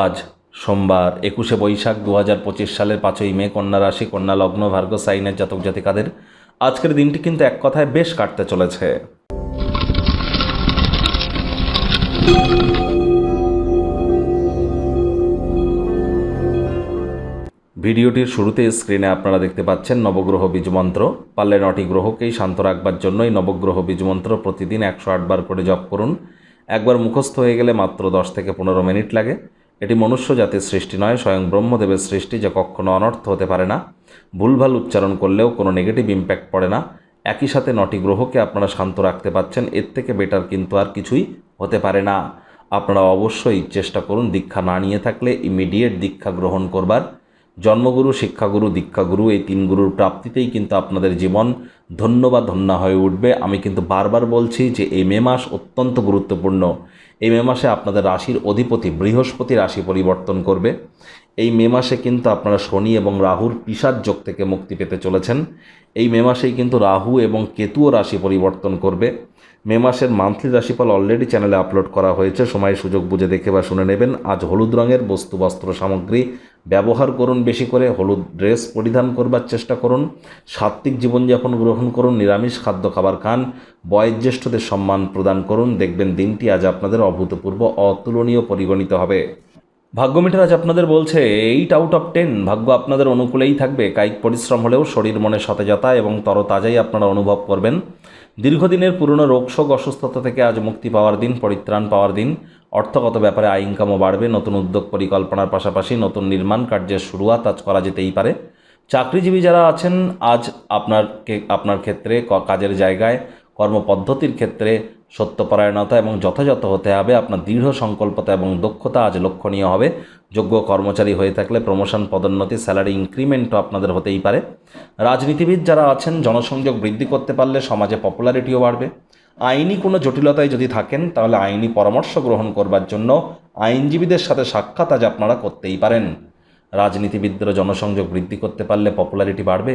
আজ সোমবার একুশে বৈশাখ দু হাজার পঁচিশ সালের পাঁচই মে কন্যা রাশি, কন্যা লগ্ন, ভার্গ, সাইনের জাতক জাতিকাদের আজকের দিনটি কিন্তু এক কথায় বেশ কাটতে চলেছে। ভিডিওটির শুরুতে স্ক্রিনে আপনারা দেখতে পাচ্ছেন নবগ্রহ বীজমন্ত্র পারলে নটি গ্রহকেই শান্ত রাখবার জন্যই নবগ্রহ বীজমন্ত্র প্রতিদিন একশো আটবার করে জপ করুন। একবার মুখস্থ হয়ে গেলে মাত্র দশ থেকে পনেরো মিনিট লাগে। এটি মনুষ্য জাতির সৃষ্টি নয়, স্বয়ং ব্রহ্মদেবের সৃষ্টি যা কখনো অনর্থ হতে পারে না। ভুলভাল উচ্চারণ করলেও কোনো নেগেটিভ ইম্প্যাক্ট পড়ে না। একই সাথে নটি গ্রহকে আপনারা শান্ত রাখতে পাচ্ছেন, এর থেকে বেটার কিন্তু আর কিছুই হতে পারে না। আপনারা অবশ্যই চেষ্টা করুন দীক্ষা না নিয়ে থাকলে ইমিডিয়েট দীক্ষা গ্রহণ করবার। জন্মগুরু, শিক্ষাগুরু, দীক্ষাগুরু, এই তিন গুরুর প্রাপ্তিতেই কিন্তু আপনাদের জীবন ধন্য বা ধন্যা হয়ে উঠবে। আমি কিন্তু বারবার বলছি যে এই মে মাস অত্যন্ত গুরুত্বপূর্ণ। এই মে মাসে আপনাদের রাশির অধিপতি বৃহস্পতি রাশি পরিবর্তন করবে। এই মে মাসে কিন্তু আপনারা শনি এবং রাহুর পিসার যোগ থেকে মুক্তি পেতে চলেছেন। এই মে মাসেই কিন্তু রাহু এবং কেতুও রাশি পরিবর্তন করবে। মে মাসের মান্থলি রাশিফল অলরেডি চ্যানেলে আপলোড করা হয়েছে। সময় সুযোগ বুঝে দেখে বা শুনে নেবেন। আজ হলুদ রঙের বস্তু, বস্ত্র, সামগ্রী ব্যবহার করুন বেশি করে। হলুদ ড্রেস পরিধান করবার চেষ্টা করুন। সাত্ত্বিক জীবনযাপন গ্রহণ করুন। নিরামিষ খাদ্য, খাবার খান। বয়োজ্যেষ্ঠদের সম্মান প্রদান করুন। দেখবেন দিনটি আজ আপনাদের অভূতপূর্ব, অতুলনীয় পরিগণিত হবে। ভাগ্যমিটার আজ আপনাদের বলছে, এইট আউট অফ টেন ভাগ্য আপনাদের অনুকূলেই থাকবে। কায়িক পরিশ্রম হলেও শরীর মনে সতেজতা এবং তরতাজাই আপনারা অনুভব করবেন। দীর্ঘদিনের পুরনো রোগশোক অসুস্থতা থেকে আজ মুক্তি পাওয়ার দিন, পরিত্রাণ পাওয়ার দিন। অর্থগত ব্যাপারে আয় ইনকামও বাড়বে, নতুন উদ্যোগ পরিকল্পনার পাশাপাশি নতুন নির্মাণ কার্যের শুরুয়াত আজ করা যেতেই পারে। চাকরিজীবী যারা আছেন, আজ আপনার আপনার ক্ষেত্রে কাজের জায়গায়, কর্মপদ্ধতির ক্ষেত্রে সত্যপরায়ণতা এবং যথাযথ হতে হবে, আপনার দৃঢ় সংকল্পতা এবং দক্ষতা আজ লক্ষণীয় হবে। যোগ্য কর্মচারী হয়ে থাকলে প্রমোশন পদোন্নতি স্যালারি ইনক্রিমেন্টও আপনাদের হতেই পারে। রাজনীতিবিদ যারা আছেন, জনসংযোগ বৃদ্ধি করতে পারলে সমাজে পপুলারিটিও বাড়বে। আইনি কোনো জটিলতায় যদি থাকেন, তাহলে আইনি পরামর্শ গ্রহণ করবার জন্য আইনজীবীদের সাথে সাক্ষাৎ আজ আপনারা করতেই পারেন। রাজনীতিবিদদেরও জনসংযোগ বৃদ্ধি করতে পারলে পপুলারিটি বাড়বে।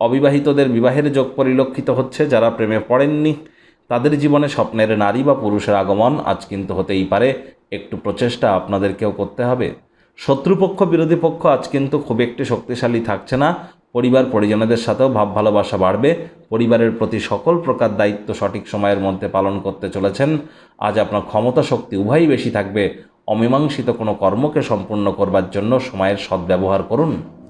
অবিবাহিতদের বিবাহের যোগ পরিলক্ষিত হচ্ছে যারা প্রেমে পড়েননি। তাদের জীবনে স্বপ্নের নারী বা পুরুষের আগমন আজ কিন্তু হতেই পারে। একটু প্রচেষ্টা আপনাদেরকেও করতে হবে। শত্রুপক্ষ, বিরোধী পক্ষ আজ কিন্তু খুব একটি শক্তিশালী থাকছে না। পরিবার, পরিজনদের সাথেও ভাব ভালোবাসা বাড়বে। পরিবারের প্রতি সকল প্রকার দায়িত্ব সঠিক সময়ের মধ্যে পালন করতে চলেছেন। আজ আপনার ক্ষমতা শক্তি উভয়ই বেশি থাকবে। অমীমাংসিত কোনো কর্মকে সম্পূর্ণ করবার জন্য সময়ের সদ্ব্যবহার করুন।